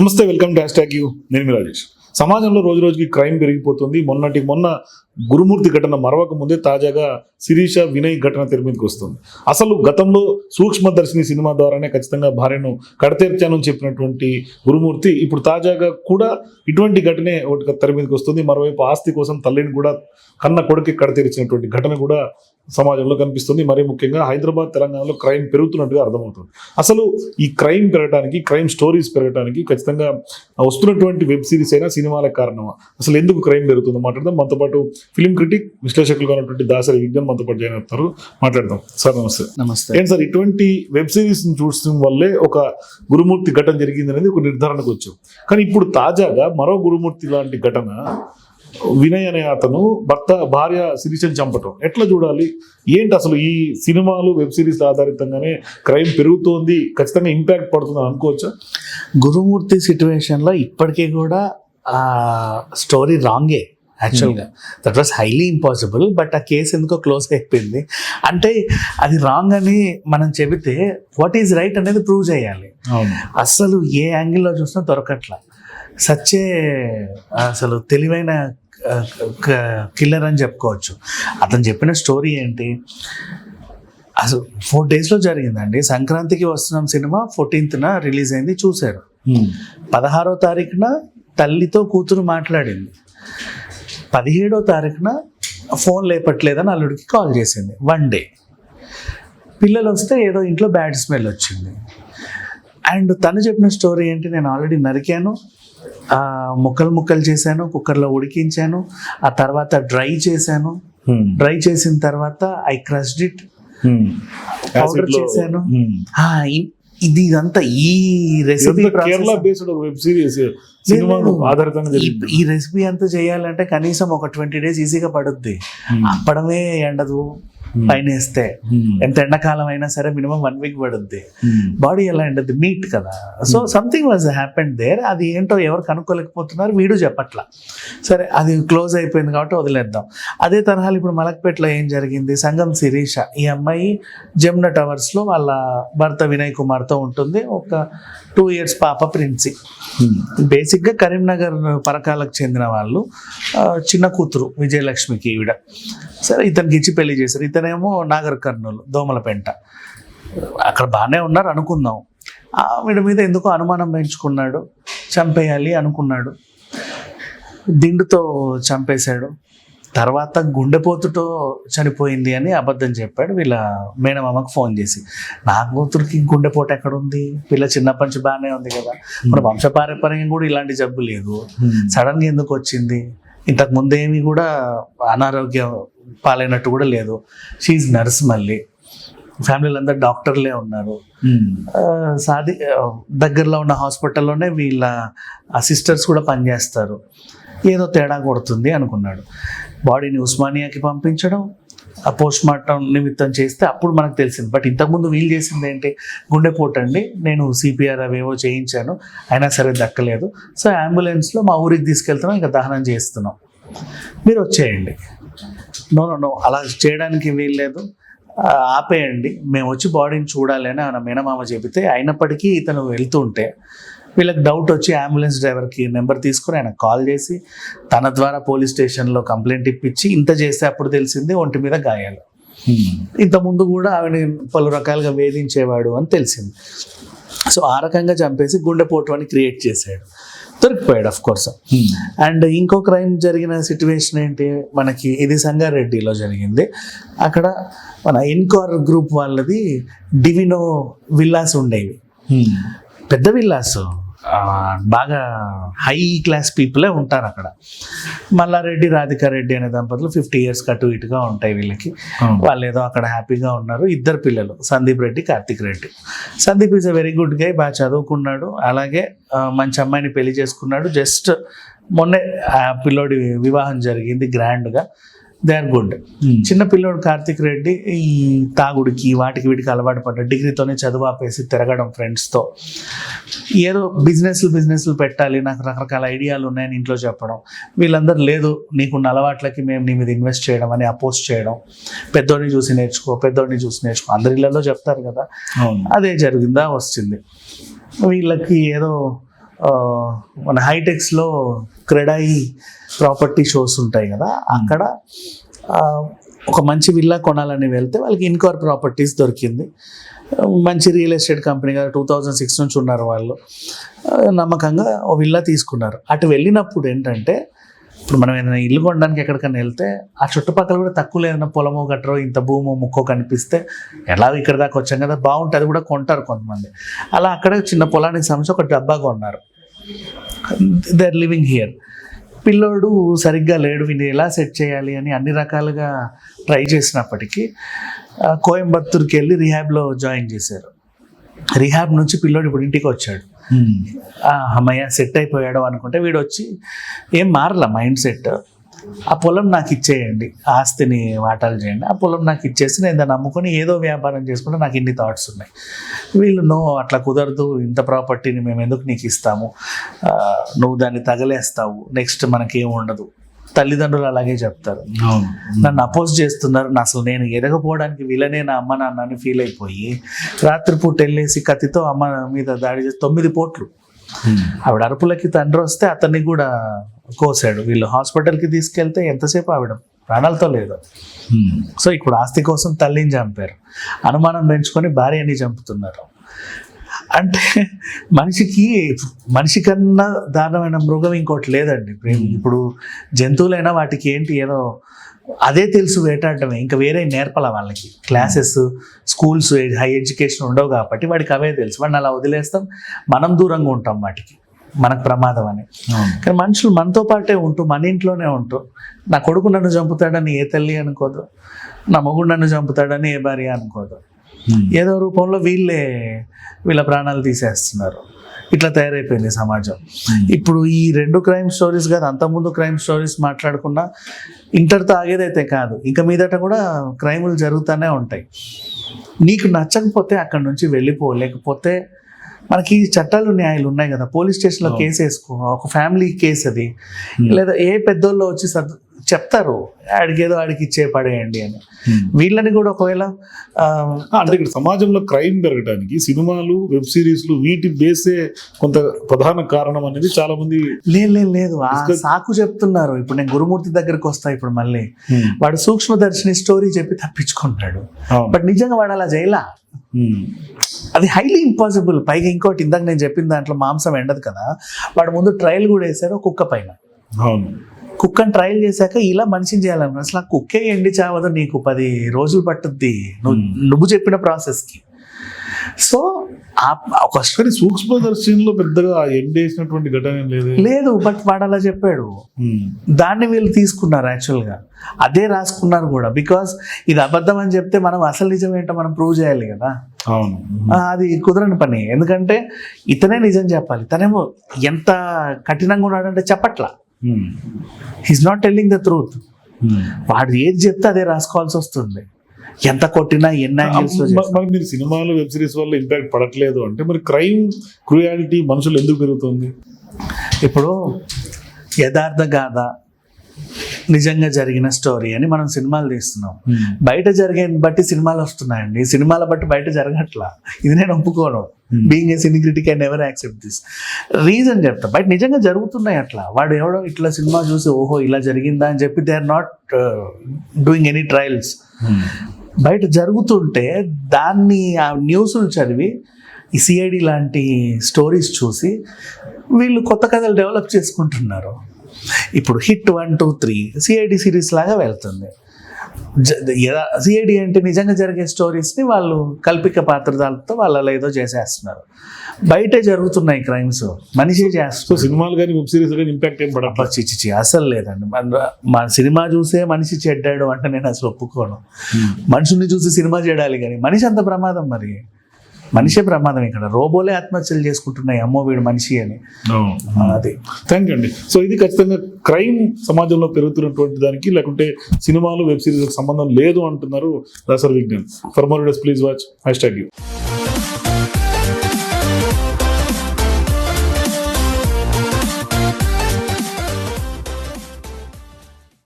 నమస్తే welcome to hash tag you. నేను రాజేష్. సమాజంలో రోజు రోజుకి క్రైమ్ పెరిగిపోతుంది. మొన్నటి మొన్న గురుమూర్తి ఘటన మరవక ముందే తాజాగా శిరీష వినయ్ ఘటన తెర మీదకి వస్తుంది. అసలు గతంలో సూక్ష్మదర్శిని సినిమా ద్వారానే ఖచ్చితంగా భార్యను కడతీర్చానని చెప్పినటువంటి గురుమూర్తి ఇప్పుడు తాజాగా కూడా ఇటువంటి ఘటనే ఒకటి తెర మీదకి వస్తుంది. మరోవైపు ఆస్తి కోసం తల్లిని కూడా కన్న కొడుకు కడతీర్చినటువంటి ఘటన కూడా సమాజంలో కనిపిస్తుంది. మరీ ముఖ్యంగా హైదరాబాద్ తెలంగాణలో క్రైమ్ పెరుగుతున్నట్టుగా అర్థమవుతుంది. అసలు ఈ క్రైమ్ పెరగడానికి క్రైమ్ స్టోరీస్ పెరగడానికి ఖచ్చితంగా వస్తున్నటువంటి వెబ్ సిరీస్ అయినా సినిమాలకు కారణమా? అసలు ఎందుకు క్రైమ్ పెరుగుతుందో మాట్లాడదాం. మనతో పాటు ఫిలిం క్రిటిక్ విశ్లేషకులుగా ఉన్నటువంటి దాసరి విజ్ఞాన్ మనతో పాటు జాయిన్ అవుతారు. మాట్లాడదాం. సార్ నమస్తే. నమస్తే. ఏంటి సార్ ఇటువంటి వెబ్ సిరీస్ చూడటం వల్లే ఒక గురుమూర్తి ఘటన జరిగింది అనేది ఒక నిర్ధారణకు వచ్చాం. కానీ ఇప్పుడు తాజాగా మరో గురుమూర్తి లాంటి ఘటన వినయ్ అనే అతను భర్త భార్య శిరీషని చంపటం. ఎట్లా చూడాలి? ఏంటి అసలు ఈ సినిమాలు వెబ్ సిరీస్ ఆధారితంగానే క్రైమ్ పెరుగుతోంది ఖచ్చితంగా ఇంపాక్ట్ పడుతుంది అనుకోవచ్చా? గురుమూర్తి సిచ్యువేషన్లో ఇప్పటికీ కూడా స్టోరీ రాంగే. యాక్చువల్గా that was highly impossible but ఆ కేసు ఎందుకో క్లోజ్ అయిపోయింది. అంటే అది రాంగ్ అని మనం చెబితే వాట్ ఈజ్ రైట్ అనేది ప్రూవ్ చేయాలి. అసలు ఏ యాంగిల్లో చూసినా దొరకట్ల. సచ్చే అసలు తెలివైన కిల్లర్ అని చెప్పుకోవచ్చు. అతను చెప్పిన స్టోరీ ఏంటి? అసలు ఫోర్ డేస్లో జరిగిందండి. సంక్రాంతికి వస్తున్నాం సినిమా ఫోర్టీన్త్న రిలీజ్ అయింది చూశారు. పదహారో తారీఖున తల్లితో కూతురు మాట్లాడింది. పదిహేడో తారీఖున ఫోన్ లేపట్లేదని అల్లుడికి కాల్ చేసింది. వన్ డే పిల్లలు వస్తే ఏదో ఇంట్లో బ్యాడ్ స్మెల్ వచ్చింది. అండ్ తను చెప్పిన స్టోరీ ఏంటి? నేను ఆల్రెడీ నరికాను. ముక్కలు ముక్కలు చేశాను కుక్కర్లో ఉడికించాను. ఆ తర్వాత డ్రై చేశాను. డ్రై చేసిన తర్వాత ఐ క్రష్డ్ ఇట్ పౌడర్ చేశాను. ఇ- ఇది ఇదంతా ఈ రెసిపీ కేరళ బేస్డ్ ఒక వెబ్ సిరీస్ సినిమా ఆధారితంగా ఈ రెసిపీ అంతా చేయాలంటే కనీసం ఒక ట్వంటీ డేస్ ఈజీగా పడుద్ది. అప్పడమే ఎండదు. పైన వేస్తే ఎంత ఎండాకాలం అయినా సరే మినిమం వన్ వీక్ పడుద్ది. బాడీ ఎలా ఎండదు మీట్ కదా. So something was happened there అది ఏంటో ఎవరు కనుక్కోలేకపోతున్నారు వీడు చెప్పట్లా. సరే అది క్లోజ్ అయిపోయింది కాబట్టి వదిలేద్దాం. అదే తరహాలు ఇప్పుడు మలక్పేటలో ఏం జరిగింది? సంగం శిరీష ఈ అమ్మాయి జమున టవర్స్లో వాళ్ళ భర్త వినయ్ కుమార్తో ఉంటుంది. ఒక టూ ఇయర్స్ పాప ప్రిన్సీ బేసిక్గా కరీంనగర్ పరకాలకు చెందిన వాళ్ళు చిన్న కూతురు విజయలక్ష్మికి ఈవిడ. సరే ఇతనికి ఇచ్చి పెళ్ళి చేశారు. ఇతనేమో నాగర్ కర్నూలు దోమలపెంట. అక్కడ బాగానే ఉన్నారు అనుకుందాం. ఆవిడ మీద ఎందుకో అనుమానం పెంచుకున్నాడు చంపేయాలి అనుకున్నాడు. దిండుతో చంపేశాడు. తర్వాత గుండెపోతుతో చనిపోయింది అని అబద్ధం చెప్పాడు వీళ్ళ మేనమామకు ఫోన్ చేసి. నా కూతురికి గుండెపోటు ఎక్కడ ఉంది పిల్ల చిన్నప్పటి నుంచి బాగానే ఉంది కదా. మన వంశపారంపర్యం కూడా ఇలాంటి జబ్బు లేదు. సడన్గా ఎందుకు వచ్చింది? ఇంతకు ముందేమి కూడా అనారోగ్యం పాలైనట్టు కూడా లేదు. షీఈ్ నర్స్ మళ్ళీ. ఫ్యామిలీలో అందరు డాక్టర్లే ఉన్నారు. ఆ, సాది దగ్గరలో ఉన్న హాస్పిటల్లోనే వీళ్ళ సిస్టర్స్ కూడా పనిచేస్తారు. ఏదో తేడా కొడుతుంది అనుకున్నాడు. బాడీని ఉస్మానియాకి పంపించడం ఆ పోస్ట్ మార్టం నిమిత్తం చేస్తే అప్పుడు మనకు తెలిసింది. బట్ ఇంతకుముందు వీళ్ళు చేసింది ఏంటి? గుండెపోటు అండి. నేను సిపిఆర్ అవేవో చేయించాను. అయినా సరే దక్కలేదు. సో అంబులెన్స్లో మా ఊరికి తీసుకెళ్తున్నాం. ఇంకా దహనం చేస్తున్నాం. మీరు వచ్చేయండి. No no no. అలా చేయడానికి వీల్లేదు ఆపేయండి. మేము వచ్చి బాడీని చూడాలి అని ఆయన మేనమామ చెబితే అయినప్పటికీ ఇతను వెళ్తుంటే వీళ్ళకి డౌట్ వచ్చి అంబులెన్స్ డ్రైవర్కి నెంబర్ తీసుకుని ఆయన కాల్ చేసి తన ద్వారా పోలీస్ స్టేషన్లో కంప్లైంట్ ఇప్పించి ఇంత చేస్తే అప్పుడు తెలిసింది ఒంటి మీద గాయాలు. ఇంత ముందు కూడా ఆవిడ పలు రకాలుగా వేధించేవాడు అని తెలిసింది. సో ఆ రకంగా చంపేసి గుండెపోటు అని క్రియేట్ చేశాడు. దొరికిపోయాడు అఫ్ కోర్స్ అండ్ ఇంకో క్రైమ్ జరిగిన సిచ్యువేషన్ ఏంటి? మనకి ఇది సంగారెడ్డిలో జరిగింది. అక్కడ మన ఇన్కార్ గ్రూప్ వాళ్ళది డివినో విల్లాస్ ఉండేవి. పెద్ద విల్లాస్. బాగా హై క్లాస్ పీపులే ఉంటారు అక్కడ. మల్లారెడ్డి రాధికా రెడ్డి అనే దంపతులు ఫిఫ్టీ ఇయర్స్ అటు ఇటుగా ఉంటాయి వీళ్ళకి. వాళ్ళు ఏదో అక్కడ హ్యాపీగా ఉన్నారు. ఇద్దరు పిల్లలు Sandeep Reddy Karthik Reddy. Sandeep is a very good guy బాగా చదువుకున్నాడు. అలాగే మంచి అమ్మాయిని పెళ్ళి చేసుకున్నాడు. జస్ట్ మొన్నే ఆ పిల్లోడి వివాహం జరిగింది గ్రాండ్గా దే ఆర్ గుడ్ చిన్న పిల్లోడు కార్తిక్ రెడ్డి ఈ తాగుడికి వాటికి వీటికి అలవాటు పడ్డాడు డిగ్రీతోనే చదువు ఆపేసి తిరగడం ఫ్రెండ్స్తో ఏదో బిజినెస్లు బిజినెస్లు పెట్టాలి నాకు రకరకాల ఐడియాలు ఉన్నాయని ఇంట్లో చెప్పడం. వీళ్ళందరూ లేదు నీకున్న అలవాట్లకి మేము నీ మీద ఇన్వెస్ట్ చేయడం అని అపోజ్ చేయడం. పెద్దోడిని చూసి నేర్చుకో పెద్దోడిని చూసి నేర్చుకో. అందరి ఇళ్ళలో చెప్తారు కదా. అదే జరిగిందా వచ్చింది వీళ్ళకి ఏదో మన హైటెక్స్లో క్రెడాయి ప్రాపర్టీ షోస్ ఉంటాయి కదా అక్కడ ఒక మంచి విల్లా కొనాలని వెళ్తే వాళ్ళకి ఇన్కోర్ ప్రాపర్టీస్ దొరికింది. మంచి రియల్ ఎస్టేట్ కంపెనీ కదా టూ థౌజండ్ సిక్స్ నుంచి ఉన్నారు వాళ్ళు. నమ్మకంగా ఓ విల్లా తీసుకున్నారు. అటు వెళ్ళినప్పుడు ఏంటంటే ఇప్పుడు మనం ఏదైనా ఇల్లు కొనడానికి ఎక్కడికైనా వెళ్తే ఆ చుట్టుపక్కల కూడా తక్కువ ఏదైనా పొలమో గట్రో ఇంత భూమో ముక్కో కనిపిస్తే ఎలా ఇక్కడ దాకా వచ్చాం కదా బాగుంటుంది అది కూడా కొంటారు కొంతమంది. అలా అక్కడ చిన్న పొలానికి సంబంధించి ఒక డబ్బా కొన్నారు. దే ఆర్ లివింగ్ హియర్ పిల్లోడు సరిగ్గా లేడు వీడిని ఎలా సెట్ చేయాలి అని అన్ని రకాలుగా ట్రై చేసినప్పటికీ కోయంబత్తూర్కి వెళ్ళి రిహాబ్లో జాయిన్ చేశారు. రిహాబ్ నుంచి పిల్లోడు ఇప్పుడు ఇంటికి వచ్చాడు. ఆ, అమ్మయ్య సెట్ అయిపోయాడు అనుకుంటే వీడు వచ్చి ఏం మారల మైండ్ సెట్? ఆ పొలం నాకు ఇచ్చేయండి ఆస్తిని వాటాలు చేయండి ఆ పొలం నాకు ఇచ్చేసి నేను దాన్ని అమ్ముకొని ఏదో వ్యాపారం చేసుకుంటే నాకు ఇన్ని థాట్స్ ఉన్నాయి. వీళ్ళు నో అట్లా కుదరదు. ఇంత ప్రాపర్టీని మేము ఎందుకు నీకు ఇస్తాము? నువ్వు దాన్ని తగలేస్తావు. నెక్స్ట్ మనకేం ఉండదు. తల్లిదండ్రులు అలాగే చెప్తారు. నన్ను అపోజ్ చేస్తున్నారు. నా అసలు నేను ఎదగపోవడానికి వీళ్ళనే నా అమ్మ నాన్న అని ఫీల్ అయిపోయి రాత్రిపూట వెళ్ళేసి కత్తితో అమ్మ మీద దాడి చేసి తొమ్మిది పోట్లు. ఆవిడ అరుపులకి తండ్రి వస్తే అతన్ని కూడా కోసాడు. వీళ్ళు హాస్పిటల్కి తీసుకెళ్తే ఎంతసేపు ఆవిడ ప్రాణాలతో లేదు. సో ఇప్పుడు ఆస్తి కోసం తల్లిని చంపారు. అనుమానం పెంచుకొని భార్యని చంపుతున్నారు. అంటే మనిషికి మనిషి కన్నా దారుణమైన మృగం ఇంకోటి లేదండి. ఇప్పుడు- ఇప్పుడు జంతువులైనా వాటికి ఏంటి ఏదో అదే తెలుసు వేటాడటమే. ఇంకా వేరే నేర్పాల వాళ్ళకి. క్లాసెస్ స్కూల్స్ హై ఎడ్యుకేషన్ ఉండవు కాబట్టి వాడికి అవే తెలుసు. వాడిని అలా వదిలేస్తాం. మనం దూరంగా ఉంటాం వాటికి. మనకు ప్రమాదం అని. కానీ మనుషులు మనతో పాటే ఉంటూ మన ఇంట్లోనే ఉంటూ నా కొడుకు నన్ను చంపుతాడని ఏ తల్లి అనుకోదు. నా మొగుడు నన్ను చంపుతాడని ఏ భార్య అనుకోదు. ఏదో రూపంలో వీళ్ళే వీళ్ళ ప్రాణాలు తీసేస్తున్నారు. ఇట్లా తయారైపోయింది సమాజం. ఇప్పుడు ఈ రెండు క్రైమ్ స్టోరీస్ కాదు అంతకుముందు క్రైమ్ స్టోరీస్ మాట్లాడుకున్నా ఇంటర్తో ఆగేదైతే కాదు. ఇంకా మీదట కూడా క్రైములు జరుగుతూనే ఉంటాయి. నీకు నచ్చకపోతే అక్కడ నుంచి వెళ్ళిపో లేకపోతే మనకి చట్టాలు న్యాయాలు ఉన్నాయి కదా. పోలీస్ స్టేషన్లో. కేసు వేసుకో ఒక ఫ్యామిలీ కేసు అది. లేదా ఏ పెద్దోళ్ళు వచ్చి చెప్తారు ఆడికేదో ఆడికి ఇచ్చే పడేయండి అని. వీళ్ళని కూడా ఒకవేళ అంటే ఇక్కడ సమాజంలో క్రైమ్ పెరగడానికి సినిమాలు వెబ్ సిరీస్లు వీటి బేసే కొంత ప్రధాన కారణం అనేది చాలా మంది లేదు లేదు. సాకు చెప్తున్నారు. ఇప్పుడు నేను గురుమూర్తి దగ్గరికి వస్తా ఇప్పుడు మళ్ళీ. వాడు సూక్ష్మదర్శిని స్టోరీ చెప్పి తప్పించుకుంటాడు. బట్ నిజంగా వాడు అలా చేయలా. అది హైలీ ఇంపాసిబుల్. పైగా ఇంకోటి ఇందాక నేను చెప్పిన దాంట్లో మాంసం ఎండదు కదా. వాడు ముందు ట్రయల్ కూడా వేశారు కుక్క పైన. అవును. కుక్కని ట్రయల్ చేశాక ఇలా మనిషిని చేయాలన్న అసలు ఆ కుక్కే ఎండి చావదు నీకు పది రోజులు పట్టుద్ది. నువ్వు. నువ్వు చెప్పిన ప్రాసెస్కి. సో కానీ సూక్ష్మదర్శినిలో పెద్దగా ఎండేసినటువంటి ఘటన లేదు? లేదు బట్ వాడు అలా చెప్పాడు. దాన్ని వీళ్ళు తీసుకున్నారు యాక్చువల్గా. అదే రాసుకున్నారు కూడా. బికాస్ ఇది అబద్ధం అని చెప్తే మనం అసలు నిజం ఏంటో మనం ప్రూవ్ చేయాలి కదా. అవును. అది కుదరని పని. ఎందుకంటే ఇతనే నిజం చెప్పాలి. తనేమో ఎంత కఠినంగా ఉన్నాడంటే చెప్పట్లా. He's not telling the truth. వాడు ఏది చెప్తే అదే రాసుకోవాల్సి వస్తుంది. ఎంత కొట్టినా ఎన్ని మీరు సినిమాలు వెబ్ సిరీస్ వల్ల ఇంపాక్ట్ పడట్లేదు అంటే మరి క్రైమ్ క్రూయాలిటీ మనుషులు ఎందుకు పెరుగుతుంది? ఇప్పుడు యథార్థ గాథ నిజంగా జరిగిన స్టోరీ అని మనం సినిమాలు తీస్తున్నాం. బయట జరిగే బట్టి సినిమాలు వస్తున్నాయండి. సినిమాల బట్టి బయట జరగట్లా. ఇది నేను ఒప్పుకోను. Hmm. Being a cine critic I never accept this reason చెప్తా. బయట నిజంగా జరుగుతున్నాయి అట్లా. వాడు ఎవడో ఇట్లా సినిమా చూసి ఓహో ఇలా జరిగిందా అని చెప్పి they are not doing any trials బయట జరుగుతుంటే దాన్ని ఆ న్యూస్లు చదివి ఈ సిఐడి లాంటి స్టోరీస్ చూసి వీళ్ళు కొత్త కథలు డెవలప్ చేసుకుంటున్నారు. ఇప్పుడు hit one two three CID series లాగా వెళ్తుంది. సిఐడి అంటే నిజంగా జరిగే స్టోరీస్ని వాళ్ళు కల్పిక పాత్రదాలతో వాళ్ళు అలా ఏదో చేసేస్తున్నారు. బయటే జరుగుతున్నాయి క్రైమ్స్ మనిషే చేస్తున్నారు. సినిమాలు కానీ వెబ్ సిరీస్ కానీ ఇంపాక్ట్ ఏం చి అసలు లేదండి. మన సినిమా చూసే మనిషి చెడ్డాడు అంటే నేను అసలు ఒప్పుకోను. మనుషుల్ని చూసి సినిమా చేయడాలి కానీ మనిషి అంత ప్రమాదం మరి. మనిషే ప్రమాదం ఇక్కడ. రోబోలే ఆత్మహత్యలు చేసుకుంటున్నాయి. అమ్మో వీడు మనిషి అని. అది. థ్యాంక్ యూ అండి. సో ఇది ఖచ్చితంగా క్రైమ్ సమాజంలో పెరుగుతున్నటువంటి దానికి లేకుంటే సినిమాలు వెబ్ సిరీస్ సంబంధం లేదు అంటున్నారు Dasari Vignan for more please watch hashtag you